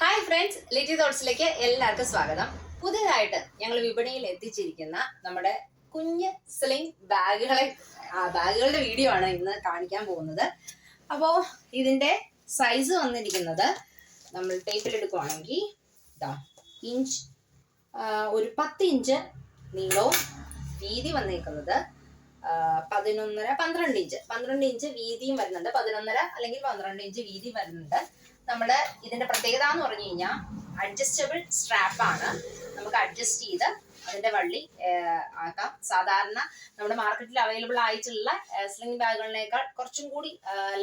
Hi friends Litty തോട്ട്സിലേക്ക് എല്ലാവർക്കും സ്വാഗതം. പുതിയതായിട്ട് ഞങ്ങൾ വിപണിയിൽ എത്തിച്ചിരിക്കുന്ന നമ്മുടെ കുഞ്ഞ് സ്ലിംഗ് ബാഗുകളെ ബാഗുകളുടെ വീഡിയോ ആണ് ഇന്ന് കാണിക്കാൻ പോകുന്നത്. അപ്പോൾ ഇതിന്റെ സൈസ് വന്നിരിക്കുന്നത് നമ്മൾ ടേപ്പിൽ എടുക്കുവാണെങ്കിൽ ഇതാ ഇഞ്ച് ഒരു പത്ത് ഇഞ്ച് നീളവും വീതി വന്നേക്കുന്നത് ആ, പതിനൊന്നര പന്ത്രണ്ട് ഇഞ്ച്. പന്ത്രണ്ട് ഇഞ്ച് വീതിയും വരുന്നുണ്ട്. പതിനൊന്നര അല്ലെങ്കിൽ പന്ത്രണ്ട് ഇഞ്ച് വീതി വരുന്നുണ്ട്. നമ്മുടെ ഇതിന്റെ പ്രത്യേകത എന്ന് പറഞ്ഞു കഴിഞ്ഞാൽ അഡ്ജസ്റ്റബിൾ സ്ട്രാപ്പാണ് നമുക്ക് അഡ്ജസ്റ്റ് ചെയ്ത് അതിന്റെ വള്ളി ആക്കാം. സാധാരണ നമ്മുടെ മാർക്കറ്റിൽ അവൈലബിൾ ആയിട്ടുള്ള സ്ലിംഗ് ബാഗുകളിനേക്കാൾ കുറച്ചും കൂടി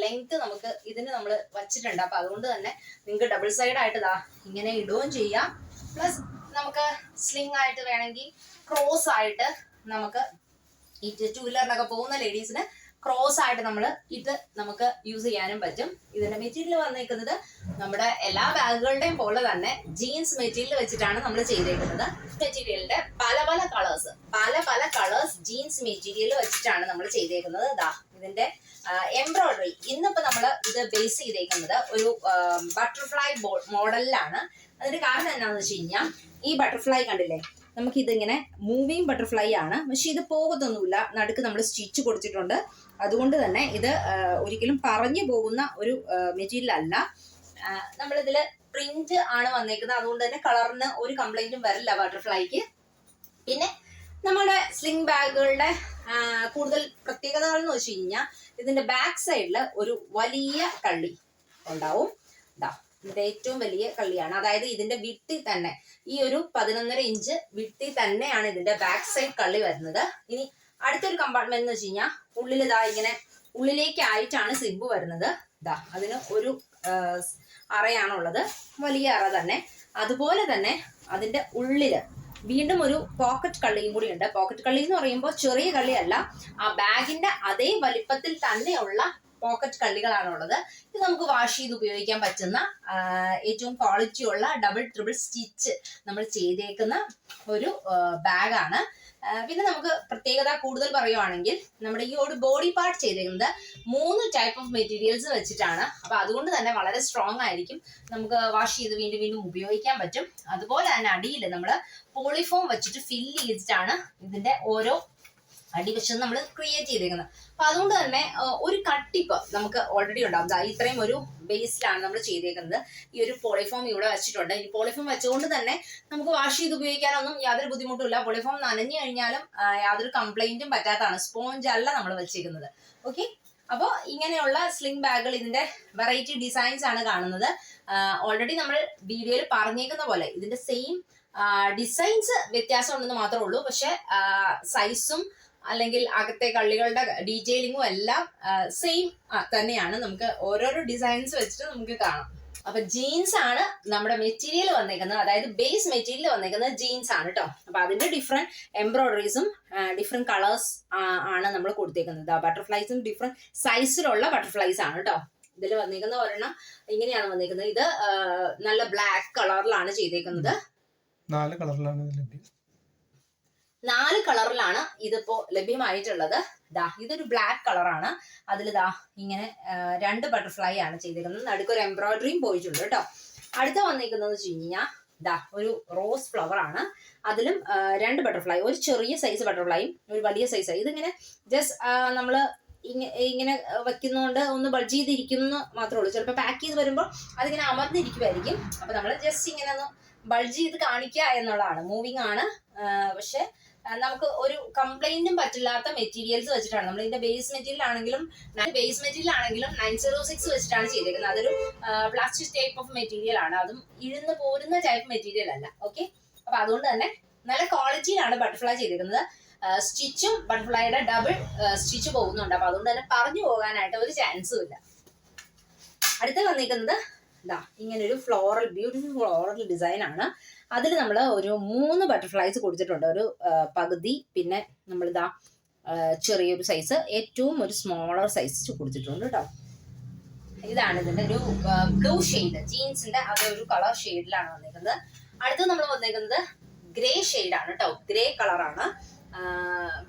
ലെങ്ത് നമുക്ക് ഇതിന് നമ്മൾ വച്ചിട്ടുണ്ട്. അപ്പൊ അതുകൊണ്ട് തന്നെ നിങ്ങൾക്ക് ഡബിൾ സൈഡ് ആയിട്ട് ഇതാ ഇങ്ങനെ ഇടുകയും ചെയ്യാം. പ്ലസ് നമുക്ക് സ്ലിംഗ് ആയിട്ട് വേണമെങ്കിൽ ക്രോസ് ആയിട്ട് നമുക്ക് ഈ ടു വീലറിനൊക്കെ പോകുന്ന ലേഡീസിന് ക്രോസ് ആയിട്ട് നമ്മൾ ഇത് നമുക്ക് യൂസ് ചെയ്യാനും പറ്റും. ഇതിന്റെ മെറ്റീരിയൽ വന്നിരിക്കുന്നത് നമ്മുടെ എല്ലാ ബാഗുകളുടെയും പോലെ തന്നെ ജീൻസ് മെറ്റീരിയൽ വെച്ചിട്ടാണ് നമ്മൾ ചെയ്തേക്കുന്നത്. മെറ്റീരിയലിന്റെ പല പല കളേഴ്സ് പല പല കളേഴ്സ് ജീൻസ് മെറ്റീരിയൽ വെച്ചിട്ടാണ് നമ്മൾ ചെയ്തേക്കുന്നത്. ദാ ഇതിന്റെ എംബ്രോയിഡറി ഇന്നിപ്പോ നമ്മൾ ഇത് ബേസ് ചെയ്തേക്കുന്നത് ഒരു ബട്ടർഫ്ലൈ മോഡലിലാണ് അതിന്റെ കാരണം എന്താണെന്ന് വെച്ച് കഴിഞ്ഞാൽ ഈ ബട്ടർഫ്ലൈ കണ്ടില്ലേ? നമുക്ക് ഇതിങ്ങനെ മൂവിങ് ബട്ടർഫ്ലൈ ആണ്. പക്ഷെ ഇത് പോകത്തൊന്നുമില്ല. നടുക്ക് നമ്മൾ സ്റ്റിച്ച് കൊടുത്തിട്ടുണ്ട്. അതുകൊണ്ട് തന്നെ ഇത് ഒരിക്കലും പറഞ്ഞു പോകുന്ന ഒരു മെറ്റീരിയൽ അല്ല. നമ്മളിതിൽ പ്രിന്റ് ആണ് വന്നേക്കുന്നത്. അതുകൊണ്ട് തന്നെ കളറിന് ഒരു കംപ്ലൈന്റും വരില്ല ബട്ടർഫ്ലൈക്ക് പിന്നെ നമ്മുടെ സ്ലിംഗ് ബാഗുകളുടെ കൂടുതൽ പ്രത്യേകതകൾ എന്ന് വെച്ച് കഴിഞ്ഞാൽ ഇതിന്റെ ബാക്ക് സൈഡിൽ ഒരു വലിയ കള്ളി ഉണ്ടാവും. ഇതാ ഇതിന്റെ ഏറ്റവും വലിയ കള്ളിയാണ്. അതായത് ഇതിന്റെ വിട്ടി തന്നെ ഈ ഒരു പതിനൊന്നര ഇഞ്ച് വിട്ടി തന്നെയാണ് ഇതിന്റെ ബാക്ക് സൈഡ് കള്ളി വരുന്നത്. ഇനി അടുത്തൊരു കമ്പാർട്ട്മെന്റ് എന്ന് വെച്ച് കഴിഞ്ഞാൽ ഉള്ളിൽ ഇതാ ഇങ്ങനെ ഉള്ളിലേക്ക് ആയിട്ടാണ് സിബ് വരുന്നത്. ഇതാ അതിന് ഒരു അറയാണുള്ളത് വലിയ അറ തന്നെ. അതുപോലെ തന്നെ അതിന്റെ ഉള്ളിൽ വീണ്ടും ഒരു പോക്കറ്റ് കള്ളിയും കൂടി ഉണ്ട്. പോക്കറ്റ് കള്ളി എന്ന് പറയുമ്പോൾ ചെറിയ കള്ളിയല്ല ആ ബാഗിന്റെ അതേ വലിപ്പത്തിൽ തന്നെയുള്ള പോക്കറ്റ് കള്ളികളാണുള്ളത്. ഇത് നമുക്ക് വാഷ് ചെയ്ത് ഉപയോഗിക്കാൻ പറ്റുന്ന ഏറ്റവും ക്വാളിറ്റി ഉള്ള ഡബിൾ ട്രിപ്പിൾ സ്റ്റിച്ച് നമ്മൾ ചെയ്തേക്കുന്ന ഒരു ബാഗാണ് പിന്നെ നമുക്ക് പ്രത്യേകത കൂടുതൽ പറയുവാണെങ്കിൽ നമ്മുടെ ഈ ഒരു ബോഡി പാർട്ട് ചെയ്തേക്കുന്നത് മൂന്ന് ടൈപ്പ് ഓഫ് മെറ്റീരിയൽസ് വെച്ചിട്ടാണ്. അപ്പൊ അതുകൊണ്ട് തന്നെ വളരെ സ്ട്രോങ് ആയിരിക്കും. നമുക്ക് വാഷ് ചെയ്ത് വീണ്ടും വീണ്ടും ഉപയോഗിക്കാൻ പറ്റും. അതുപോലെ തന്നെ അടിയിൽ നമ്മൾ പോളിഫോം വെച്ചിട്ട് ഫില്ല് ചെയ്തിട്ടാണ് ഇതിന്റെ ഓരോ അടിവശം നമ്മൾ ക്രിയേറ്റ് ചെയ്തേക്കുന്നത് അപ്പൊ അതുകൊണ്ട് തന്നെ ഒരു കട്ടിപ്പ് നമുക്ക് ഓൾറെഡി ഉണ്ടാവും. ഇത്രയും ഒരു ബേസിലാണ് നമ്മൾ ചെയ്തേക്കുന്നത്. ഈ ഒരു പോളിഫോം ഇവിടെ വെച്ചിട്ടുണ്ട്. ഈ പോളിഫോം വെച്ചുകൊണ്ട് തന്നെ നമുക്ക് വാഷ് ചെയ്ത് ഉപയോഗിക്കാനൊന്നും യാതൊരു ബുദ്ധിമുട്ടുമില്ല പോളിഫോം നനഞ്ഞു കഴിഞ്ഞാലും യാതൊരു കംപ്ലൈന്റും പറ്റാത്തതാണ്. സ്പോഞ്ച് അല്ല നമ്മൾ വെച്ചിരിക്കുന്നത് ഓക്കെ അപ്പോൾ ഇങ്ങനെയുള്ള സ്ലിംഗ് ബാഗുകൾ ഇതിന്റെ വെറൈറ്റി ഡിസൈൻസ് ആണ് കാണുന്നത്. ഓൾറെഡി നമ്മൾ വീഡിയോയിൽ പറഞ്ഞേക്കുന്ന പോലെ ഇതിന്റെ സെയിം ഡിസൈൻസ് വ്യത്യാസം ഉണ്ടെന്ന് മാത്രമേ ഉള്ളൂ. പക്ഷെ സൈസും അല്ലെങ്കിൽ അകത്തെ കള്ളികളുടെ ഡീറ്റെയിലിങ്ങും എല്ലാം സെയിം തന്നെയാണ്. നമുക്ക് ഓരോരോ ഡിസൈൻസ് വെച്ചിട്ട് നമുക്ക് കാണാം. അപ്പൊ ജീൻസ് ആണ് നമ്മുടെ മെറ്റീരിയൽ വന്നേക്കുന്നത്. അതായത് ബേസ് മെറ്റീരിയൽ വന്നേക്കുന്നത് ജീൻസ് ആണ് കേട്ടോ അപ്പൊ അതിന്റെ ഡിഫറെന്റ് എംബ്രോയിഡറീസും ഡിഫറെന്റ് കളേഴ്സ് ആണ് നമ്മൾ കൊടുത്തേക്കുന്നത്. ബട്ടർഫ്ലൈസും ഡിഫറെന്റ് സൈസിലുള്ള ബട്ടർഫ്ലൈസ് ആണ് കേട്ടോ ഇതിൽ വന്നേക്കുന്ന ഒരെണ്ണം ഇങ്ങനെയാണ് വന്നേക്കുന്നത്. ഇത് നല്ല ബ്ലാക്ക് കളറിലാണ് ചെയ്തേക്കുന്നത്. നാല് കളറിലാണ് നാല് കളറിലാണ് ഇതിപ്പോ ലഭ്യമായിട്ടുള്ളത്. ദാ ഇതൊരു ബ്ലാക്ക് കളറാണ്. അതിൽ ദാ ഇങ്ങനെ രണ്ട് ബട്ടർഫ്ലൈ ആണ് ചെയ്തേക്കുന്നത് നടുക്കൊരു എംബ്രോയിഡറിയും പോയിട്ടുണ്ട് കേട്ടോ. അടുത്ത വന്നിരിക്കുന്നത് വെച്ച് കഴിഞ്ഞാൽ ദാ ഒരു റോസ് ഫ്ലവർ ആണ്. അതിലും രണ്ട് ബട്ടർഫ്ലൈ ഒരു ചെറിയ സൈസ് ബട്ടർഫ്ലൈയും ഒരു വലിയ സൈസ് ഇതിങ്ങനെ ജസ്റ്റ് നമ്മൾ ഇങ്ങ- ഇങ്ങനെ വെക്കുന്നതുകൊണ്ട് ഒന്ന് ബൾജ് ചെയ്തിരിക്കുന്നു മാത്രമേ ഉള്ളൂ. ചിലപ്പോൾ പാക്ക് ചെയ്ത് വരുമ്പോൾ അതിങ്ങനെ അമർന്നിരിക്കുമായിരിക്കും അപ്പൊ നമ്മൾ ജസ്റ്റ് ഇങ്ങനെ ഒന്ന് ബൾജ് ചെയ്ത് കാണിക്കുക എന്നുള്ളതാണ്. മൂവിങ് ആണ്. പക്ഷെ നമുക്ക് ഒരു കംപ്ലൈന്റും പറ്റില്ലാത്ത മെറ്റീരിയൽസ് വെച്ചിട്ടാണ്. നമ്മൾ ഇതിന്റെ ബേസ് മെറ്റീരിയൽ ആണെങ്കിലും ബേസ് മെറ്റീരിയൽ ആണെങ്കിലും നയൻ സീറോ സിക്സ് വെച്ചിട്ടാണ് ചെയ്തിരിക്കുന്നത് അതൊരു പ്ലാസ്റ്റിക് ടൈപ്പ് ഓഫ് മെറ്റീരിയൽ ആണ്. അതും ഇരുന്ന് പോരുന്ന ടൈപ്പ് മെറ്റീരിയൽ അല്ല. ഓക്കെ അപ്പൊ അതുകൊണ്ട് തന്നെ നല്ല ക്വാളിറ്റിയിലാണ് ബട്ടർഫ്ലൈ ചെയ്തിരിക്കുന്നത് സ്റ്റിച്ചും ബട്ടർഫ്ലൈയുടെ ഡബിൾ സ്റ്റിച്ച് പോകുന്നുണ്ട്. അപ്പൊ അതുകൊണ്ട് തന്നെ പറഞ്ഞു പോകാനായിട്ട് ഒരു ചാൻസും ഇല്ല. അടുത്ത് വന്നിരിക്കുന്നത് ഇതാ ഇങ്ങനെ ഒരു ഫ്ലോറൽ ബ്യൂട്ടിഫുൾ ഫ്ലോറൽ ഡിസൈൻ ആണ്. അതിൽ നമ്മൾ ഒരു മൂന്ന് ബട്ടർഫ്ലൈസ് കൊടുത്തിട്ടുണ്ട്. ഒരു പകുതി പിന്നെ നമ്മൾ ഇതാ ചെറിയൊരു സൈസ് ഏറ്റവും ഒരു സ്മോളർ സൈസ് കൊടുത്തിട്ടുണ്ട് കേട്ടോ ഇതാണ് ഇതിന്റെ ഒരു ബ്ലൂ ഷെയ്ഡ് ജീൻസിന്റെ അതേ ഒരു കളർ ഷെയ്ഡിലാണ് വന്നേക്കുന്നത് അടുത്ത് നമ്മൾ വന്നേക്കുന്നത് ഗ്രേ ആണ് കേട്ടോ ഗ്രേ കളറാണ്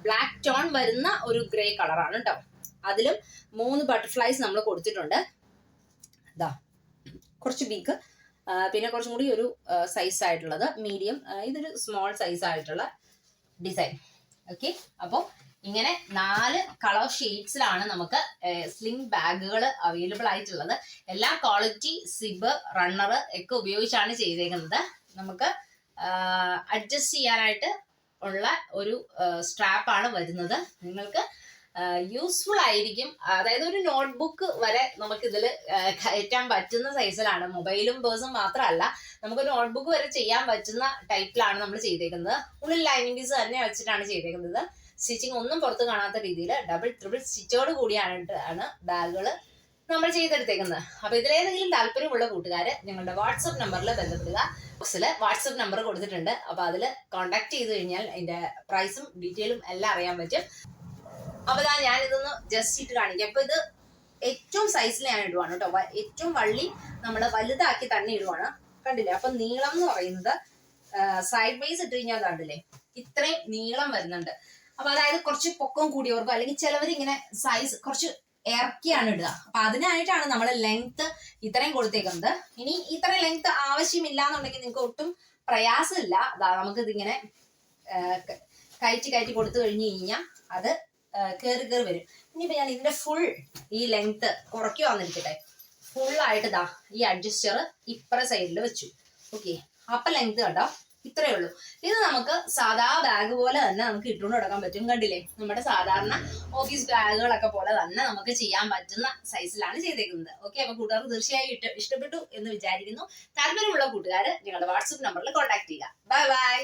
ബ്ലാക്ക് ടോൺ വരുന്ന ഒരു ഗ്രേ കളറാണ് കേട്ടോ അതിലും മൂന്ന് ബട്ടർഫ്ലൈസ് നമ്മൾ കൊടുത്തിട്ടുണ്ട്. ഇതാ കുറച്ച് ബിഗ് പിന്നെ കുറച്ചും കൂടി ഒരു സൈസ് ആയിട്ടുള്ളത് മീഡിയം ഇതൊരു സ്മോൾ സൈസ് ആയിട്ടുള്ള ഡിസൈൻ ഓക്കെ അപ്പോൾ ഇങ്ങനെ നാല് കളർ ഷെയ്ഡ്സിലാണ് നമുക്ക് സ്ലിംഗ് ബാഗുകൾ അവൈലബിൾ ആയിട്ടുള്ളത്. എല്ലാ ക്വാളിറ്റി സിബ് റണ്ണർ ഒക്കെ ഉപയോഗിച്ചാണ് ചെയ്തേക്കുന്നത്. നമുക്ക് അഡ്ജസ്റ്റ് ചെയ്യാനായിട്ട് ഉള്ള ഒരു സ്ട്രാപ്പാണ് വരുന്നത്. നിങ്ങൾക്ക് യൂസ്ഫുൾ ആയിരിക്കും. അതായത് ഒരു നോട്ട്ബുക്ക് വരെ നമുക്ക് ഇതിൽ കയറ്റാൻ പറ്റുന്ന സൈസിലാണ് മൊബൈലും പേഴ്സും മാത്രമല്ല നമുക്ക് നോട്ട്ബുക്ക് വരെ ചെയ്യാൻ പറ്റുന്ന ടൈപ്പിലാണ് നമ്മൾ ചെയ്തേക്കുന്നത്. ഉള്ളിൽ ലൈനിങ് പീസ് തന്നെ വെച്ചിട്ടാണ് ചെയ്തേക്കുന്നത്. സ്റ്റിച്ചിങ് ഒന്നും പുറത്ത് കാണാത്ത രീതിയിൽ ഡബിൾ ട്രിപ്പിൾ സ്റ്റിച്ചോട് കൂടിയാണ് ബാഗുകൾ നമ്മൾ ചെയ്തെടുത്തേക്കുന്നത്. അപ്പൊ ഇതിലേതെങ്കിലും താല്പര്യമുള്ള കൂട്ടുകാര് ഞങ്ങളുടെ വാട്സപ്പ് നമ്പറിൽ ബന്ധപ്പെടുക. ബോക്സിൽ വാട്സപ്പ് നമ്പർ കൊടുത്തിട്ടുണ്ട്. അപ്പൊ അതിൽ കോൺടാക്ട് ചെയ്ത് കഴിഞ്ഞാൽ അതിന്റെ പ്രൈസും ഡീറ്റെയിലും എല്ലാം അറിയാൻ പറ്റും. അപ്പൊ ഇതാ ഞാൻ ഇതൊന്ന് ജസ്റ്റ് ഇട്ട് കാണിക്കാം. അപ്പൊ ഇത് ഏറ്റവും സൈസിൽ ഞാൻ ഇടുവാണ് കേട്ടോ. ഏറ്റവും വള്ളി നമ്മൾ വലുതാക്കി തന്നെ ഇടുവാണ്. കണ്ടില്ലേ? അപ്പൊ നീളം എന്ന് പറയുന്നത് സൈഡ് വൈസ് ഇട്ട് കഴിഞ്ഞാൽ കണ്ടില്ലേ? ഇത്രയും നീളം വരുന്നുണ്ട്. അപ്പൊ അതായത് കുറച്ച് പൊക്കം കൂടിയവർക്കോ അല്ലെങ്കിൽ ചിലവർ ഇങ്ങനെ സൈസ് കുറച്ച് ഇറക്കിയാണ് ഇടുക. അപ്പൊ അതിനായിട്ടാണ് നമ്മൾ ലെങ്ത് ഇത്രയും കൊടുത്തേക്കുന്നത്. ഇനി ഇത്ര ലെങ്ത് ആവശ്യമില്ല എന്നുണ്ടെങ്കിൽ നിങ്ങൾക്ക് ഒട്ടും പ്രയാസമില്ല. നമുക്ക് ഇതിങ്ങനെ കയറ്റി കയറ്റി കൊടുത്തു കഴിഞ്ഞു കഴിഞ്ഞാൽ അത് കയറി കയറി വരും. ഇനിയിപ്പൊ ഞാൻ ഇതിന്റെ ഫുൾ ഈ ലെങ്ത് കുറയ്ക്കുവാന്നിരിക്കട്ടെ ഫുൾ ആയിട്ട് ദാ ഈ അഡ്ജസ്റ്റർ ഇപ്പറ സൈഡിൽ വെച്ചു. ഓക്കെ അപ്പൊ ലെങ്ത് കണ്ടോ? ഇത്രയേ ഉള്ളൂ. ഇത് നമുക്ക് സാധാ ബാഗ് പോലെ തന്നെ നമുക്ക് ഇട്ടുകൊണ്ട് കൊടുക്കാൻ പറ്റും. കണ്ടില്ലേ? നമ്മുടെ സാധാരണ ഓഫീസ് ബാഗുകളൊക്കെ പോലെ തന്നെ നമുക്ക് ചെയ്യാൻ പറ്റുന്ന സൈസിലാണ് ചെയ്തേക്കുന്നത്. ഓക്കെ അപ്പൊ കൂട്ടുകാർക്ക് തീർച്ചയായും ഇഷ്ടപ്പെട്ടു എന്ന് വിചാരിക്കുന്നു. താല്പര്യമുള്ള കൂട്ടുകാർ ഞങ്ങളുടെ വാട്സപ്പ് നമ്പറിൽ കോൺടാക്ട് ചെയ്യുക. Bye bye